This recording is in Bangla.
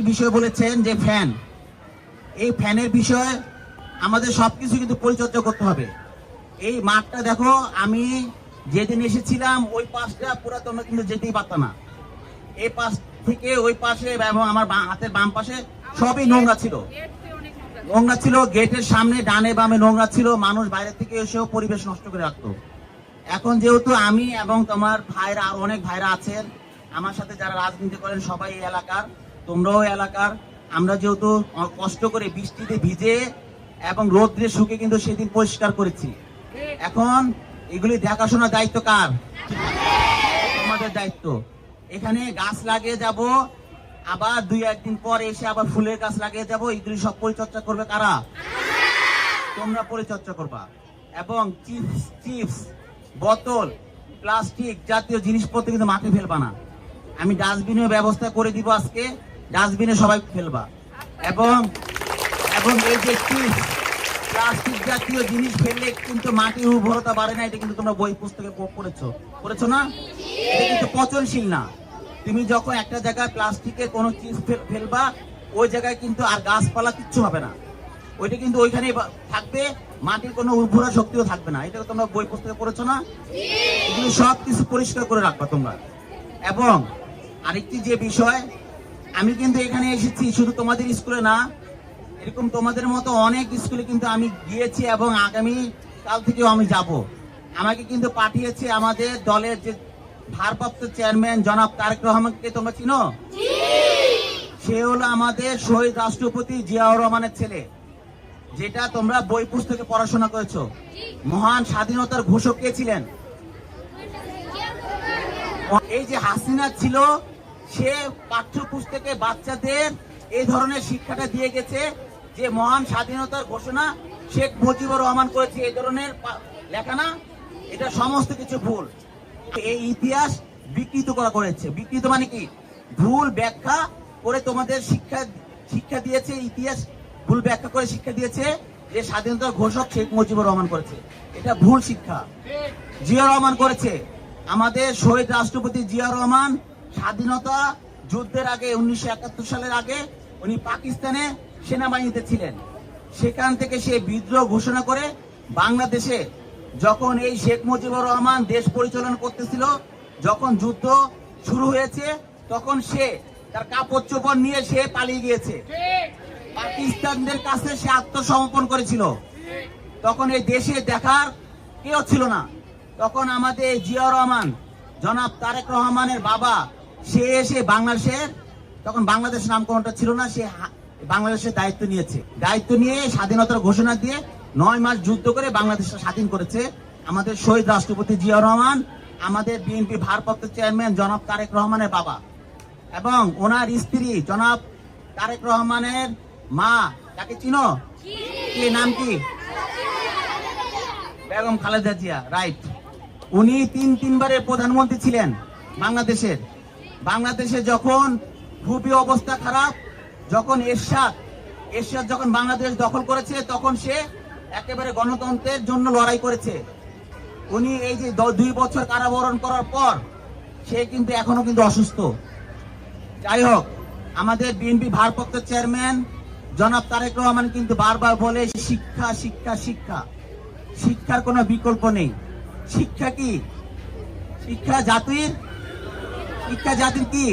একটি বিষয় বলেছেন যে ফ্যান। এই ফ্যানের বিষয়ে আমাদের সবকিছু কিন্তু পরিচর্যা করতে হবে। এই মাঠটা দেখো, আমি যেদিন এসেছিলাম, ওই পাশটা পুরো তোমরা কিন্তু যেতেই পারত না। এই পাশ থেকে ওই পাশে এবং আমার হাতের বাম পাশে সবই নোংরা ছিল। নোংরা ছিল, গেটের সামনে ডানে বামে নোংরা ছিল, মানুষ বাইরে থেকে এসেও পরিবেশ নষ্ট করে রাখতো। এখন যেহেতু আমি এবং তোমার ভাইরা আর অনেক ভাইরা আছেন, আমার সাথে যারা রাজনীতি করেন সবাই এই এলাকার তোমরাও এলাকার, আমরা যেহেতু কষ্ট করে বৃষ্টিতে ভিজে এবং রোদ্রে শুকে কিন্তু সেদিন পরিষ্কার করেছি। এখন এগুলি দেখাশোনার দায়িত্ব কার? তোমাদের দায়িত্ব। এখানে গাছ লাগিয়ে যাব, আবার দুই একদিন পর এসে আবার ফুলের গাছ লাগিয়ে যাব এগুলি সব পরিচর্যা করবে কারা? তোমরা পরিচর্যা করবা। এবং চিপস চিপস, বোতল, প্লাস্টিক জাতীয় জিনিসপত্র কিন্তু মাঠে ফেলবা না। আমি ডাস্টবিনের ব্যবস্থা করে দিব আজকে। ডাস্টবিনে সবাই ফেলবা এবং এবং এই যে প্লাস্টিক জাতীয় জিনিস ফেললে কিন্তু মাটির উর্বরতা বাড়ে না, এটা কিন্তু তোমরা বই, পুস্তকে পড়েছো। পড়েছো না? এটা কিন্তু পচনশীল না। তুমি যখন একটা জায়গায় প্লাস্টিকের কোনো চিজ ফেলবা, ওই জায়গায় কিন্তু আর গাছপালা কিচ্ছু হবে না। ওইটা কিন্তু ওইখানে থাকবে, মাটির কোনো উর্বরা শক্তিও থাকবে না। এটা তোমরা বই, পুস্তকে পড়েছো না? এগুলো সব কিছু পরিষ্কার করে রাখবা তোমরা। এবং আরেকটি যে বিষয় আমি কিন্তু এখানে এসেছি শুধু তোমাদের স্কুলে না এরকম তোমাদের মতো অনেক স্কুলে কিন্তু আমি গিয়েছি এবং আগামী কাল থেকেও আমি যাব। আমাকে কিন্তু পাঠিয়েছে আমাদের দলের যে ভারপ্রাপ্ত চেয়ারম্যান জনাব তারেক রহমানকে তোমরা চিনো? সে হলো আমাদের শহীদ রাষ্ট্রপতি জিয়াউর রহমানের ছেলে যেটা তোমরা বই পুস্তকে পড়াশোনা করেছ। মহান স্বাধীনতার ঘোষক কে ছিলেন? এই যে হাসিনা ছিল সে পাঠ্যপুস্তকে বাচ্চাদের এই ধরনের শিক্ষাটা দিয়ে গেছে, যে মহান স্বাধীনতার ঘোষণা শেখ মুজিবুর রহমান করেছে, এই ধরনের লেখা না? এটা সমস্ত কিছু ভুল। এই ইতিহাস বিকৃত করা করেছে। বিকৃত মানে কি? ভুল ব্যাখ্যা করে তোমাদের শিক্ষা শিক্ষা দিয়েছে, ইতিহাস ভুল ব্যাখ্যা করে শিক্ষা দিয়েছে যে স্বাধীনতার ঘোষক শেখ মুজিবুর রহমান করেছে। এটা ভুল শিক্ষা। জিয়া রহমান করেছে। আমাদের শহীদ রাষ্ট্রপতি জিয়া রহমান স্বাধীনতা যুদ্ধের আগে, উনিশশো একাত্তর সালের আগে উনি পাকিস্তানে সেনাবাহিনীতে ছিলেন। সেখান থেকে সে বিদ্রোহ ঘোষণা করে বাংলাদেশে যখন এই শেখ মুজিবুর রহমান দেশ পরিচালনা করতেছিল, যখন যুদ্ধ শুরু হয়েছে, তখন সে তার কাপড় চোপড় নিয়ে সে পালিয়ে গিয়েছে। পাকিস্তানদের কাছে সে আত্মসমর্পণ করেছিল। তখন এই দেশে দেখার কেউ ছিল না। তখন আমাদের জিয়া রহমান, জনাব তারেক রহমানের বাবা সে এসে বাংলাদেশের তখন বাংলাদেশ নামকরণটা ছিল না, সে বাংলাদেশের দায়িত্ব নিয়েছে। দায়িত্ব নিয়ে স্বাধীনতার ঘোষণা দিয়ে নয় মাস যুদ্ধ করে বাংলাদেশটা স্বাধীন করেছে আমাদের শহীদ রাষ্ট্রপতি জিয়া রহমান, আমাদের বিএনপি ভারপ্রাপ্ত চেয়ারম্যান জনাব তারেক রহমানের বাবা এবং ওনার স্ত্রী জনাব তারেক রহমানের মা, তাকে চিনো? কি নাম কি? বেগম খালেদা জিয়া রাইট উনি তিন তিনবারের প্রধানমন্ত্রী ছিলেন বাংলাদেশের। বাংলাদেশে যখন খুবই অবস্থা খারাপ, যখন এরশাদ এরশাদ যখন বাংলাদেশ দখল করেছে, তখন সে একেবারে গণতন্ত্রের জন্য লড়াই করেছে। উনি এই যে দুই বছর কারাবরণ করার পর, সে কিন্তু এখনও কিন্তু অসুস্থ। যাই হোক, আমাদের বিএনপি ভারপ্রাপ্ত চেয়ারম্যান জনাব তারেক রহমান কিন্তু বারবার বলে, শিক্ষা শিক্ষা শিক্ষা। শিক্ষার কোনো বিকল্প নেই। শিক্ষা কি? শিক্ষা জাতির শিক্ষা জাতির কি